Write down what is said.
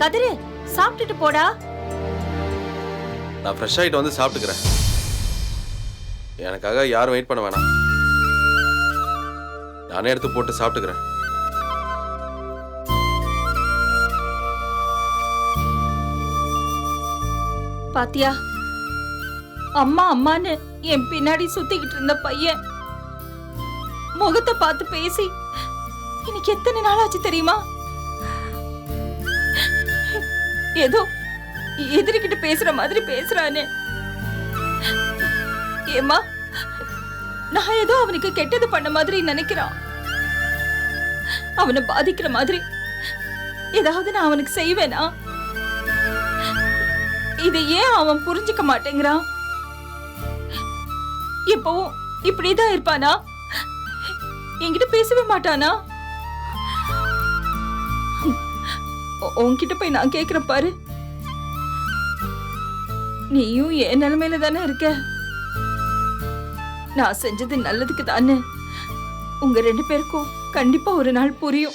கதிரு சாப்பிட்டுட்டு போடா. நான் ஃப்ரெஷ் ஆகிட்டு வந்து சாப்பிட்டுக்கிறேன். எனக்காக யாரும் வெயிட் பண்ண வேணாம். நானே எடுத்து போட்டு சாப்பிட்டுக்கிறேன். பாத்தியா? அம்மா அம்மான்னு என் பின்னாடி சுத்திக்கிட்டு இருந்த பையன். முகத்தை பார்த்து பேசி இன்னைக்கு எத்தனை நாள் ஆச்சு தெரியுமா? ஏதோ எதிரிக்கிட்ட பேசுற மாதிரி பேசுறானே. ஏமா நான் ஏதோ அவனுக்கு கெட்டது பண்ண மாதிரி நினைக்கிறான். அவனை பாதிக்கிற மாதிரி ஏதாவது நான் அவனுக்கு செய்வேனா? இதை ஏன் அவன் புரிஞ்சுக்க மாட்டேங்கிறான்? எப்பவும் இப்படிதான் இருப்பானா? என்கிட்ட பேசவே மாட்டானா? உன்கிட்ட போய் நான் கேக்குறேன் பாரு. நீயும் என் நிலைமையில தானே இருக்க? நான் செஞ்சது நல்லதுக்கு தானே. உங்க ரெண்டு பேருக்கும் கண்டிப்பா ஒரு நாள் புரியும்.